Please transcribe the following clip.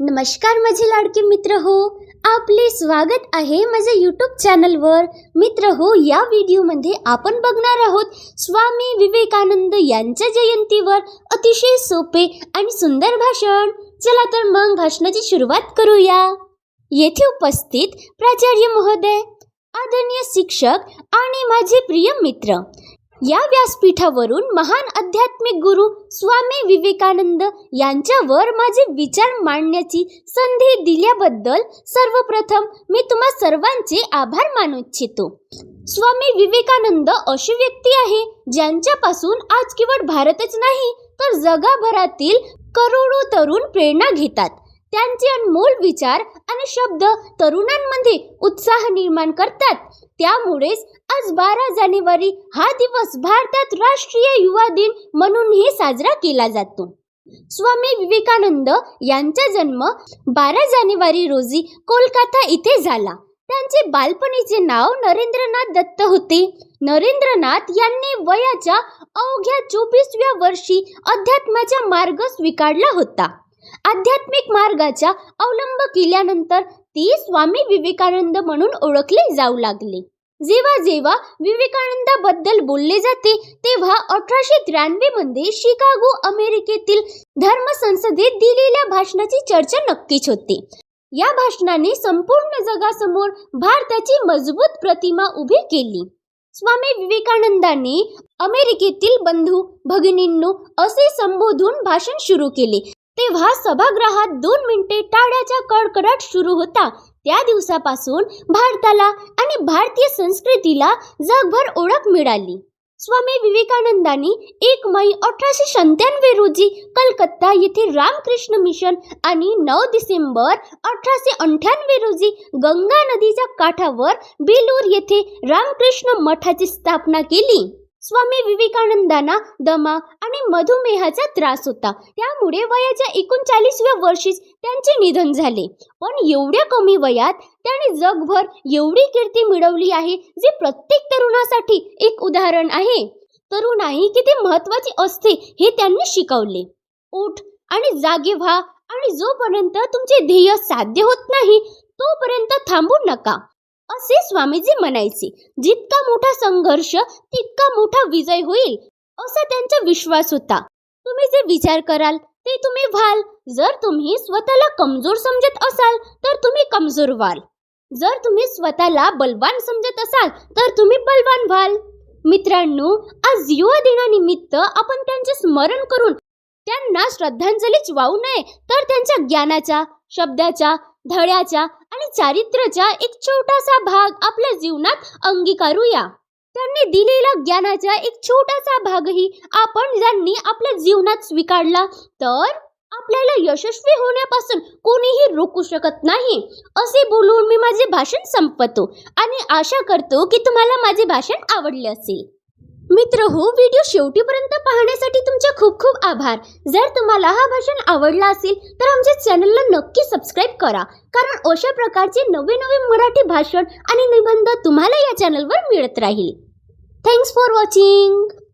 नमस्कार माझे लाडके मित्र हो आपले स्वागत आहे माझ्या यूट्यूब चॅनलवर मित्र हो या व्हिडिओमध्ये आपण बघणार आहोत स्वामी विवेकानंद यांच्या जयंतीवर अतिशय सोपे आणि सुंदर भाषण. चला तर मग भाषणाची सुरुवात करूया. येथे उपस्थित प्राचार्य महोदय आदरणीय शिक्षक आणि माझे प्रिय मित्र या व्यासपीठावरून महान आध्यात्मिक गुरु स्वामी विवेकानंद यांच्यावर माझे विचार मांडण्याची संधी दिल्याबद्दल सर्वप्रथम मी तुम्हा सर्वांचे आभार मानू इच्छितो. स्वामी विवेकानंद अशी व्यक्ती आहे ज्यांच्यापासून आज केवळ भारतच नाही तर जगभरातील करोडो तरुण प्रेरणा घेतात. त्यांचे अनमोल विचार आणि शब्द तरुणांमध्ये उत्साह निर्माण करतात. त्यामुळेच आज बारा जानेवारी हा दिवस भारतात राष्ट्रीय युवा दिन म्हणूनही साजरा केला जातो. स्वामी विवेकानंद यांचा जन्म बारा जानेवारी रोजी कोलकाता इथे झाला. त्यांचे बालपणीचे नाव नरेंद्रनाथ दत्त होते. नरेंद्रनाथ यांनी वयाच्या अवघ्या चोवीसव्या वर्षी अध्यात्माचा मार्ग स्वीकारला होता. आध्यात्मिक मार्गाचा अवलंब केल्यानंतर ती स्वामी विवेकानंद म्हणून ओळखले जाऊ लागले. जेव्हा जेव्हा विवेकानंदाबद्दल बोलले जाते तेव्हा अठराशे त्र्याण्णवमध्ये शिकागो अमेरिकेतील धर्म संसदेत दिलेल्या भाषणाची चर्चा नक्कीच होते. या भाषणाने संपूर्ण जगासमोर भारताची मजबूत प्रतिमा उभी केली. स्वामी विवेकानंदांनी अमेरिकेतील बंधू भगिनींनो असे संबोधून भाषण सुरू केले. तेव्हा सभागृहात दोन मिनिटे टाळ्याचा कडकडाट सुरू होता. त्या दिवसापासून भारताला आणि भारतीय संस्कृतीला जगभर ओळख मिळाली. स्वामी विवेकानंदांनी एक मई अठराशे सत्त्याण्णव रोजी कलकत्ता येथे रामकृष्ण मिशन आणि नऊ डिसेंबर अठराशे अठ्ठ्याण्णव रोजी गंगा नदीच्या काठावर बेलूर येथे रामकृष्ण मठाची स्थापना केली. स्वामी विवेकानंदांना दमा आणि मधुमेहाचा त्रास होता. त्यामुळे वयाच्या एकोणचाळीसव्या वर्षीच त्यांचे निधन झाले. पण एवढ्या कमी वयात त्याने जगभर एवढी कीर्ती मिळवली आहे जी प्रत्येक तरुणासाठी एक उदाहरण आहे. तरुणाई किती महत्वाची असते हे त्यांनी शिकवले. उठ आणि जागे व्हा आणि जोपर्यंत तुमचे ध्येय साध्य होत नाही तोपर्यंत थांबू नका. असे स्वामीजी म्हणायचे जितका मोठा संघर्ष तितका मोठा विजय होईल असा त्यांचा विश्वास होता. तुम्ही जे विचार कराल ते तुम्ही व्हाल. जर तुम्ही स्वतःला कमजोर समजत असाल तर तुम्ही कमजोर व्हाल. जर तुम्ही स्वतःला बलवान समजत असाल तर तुम्ही बलवान व्हाल. मित्रांनो आज युवा दिनानिमित्त आपण त्यांचे स्मरण करून त्यांना श्रद्धांजलीच वाहू नये तर त्यांच्या ज्ञानाच्या शब्दाच्या धड्याचा आणि चारित्र्याचा एक छोटासा भाग आपल्या जीवनात अंगीकारूया. त्यांनी दिलेला ज्ञानाचा एक छोटासा भागही आपण ज्यांनी आपल्या जीवनात स्वीकारला तर आपल्याला यशस्वी होण्यापासून कोणीही रोखू शकत नाही असे बोलून मी माझे भाषण संपवतो आणि आशा करतो की तुम्हाला माझे भाषण आवडले असेल. मित्र हो व्हिडिओ शेवटीपर्यंत पाहण्यासाठी तुमचे खूप खूप आभार. जर तुम्हाला हा भाषण आवडला असेल तर आमच्या चॅनलला नक्की सबस्क्राईब करा. कारण अशा प्रकारचे नवे नवे मराठी भाषण आणि निबंध तुम्हाला या चॅनलवर मिळत राहील. Thanks for watching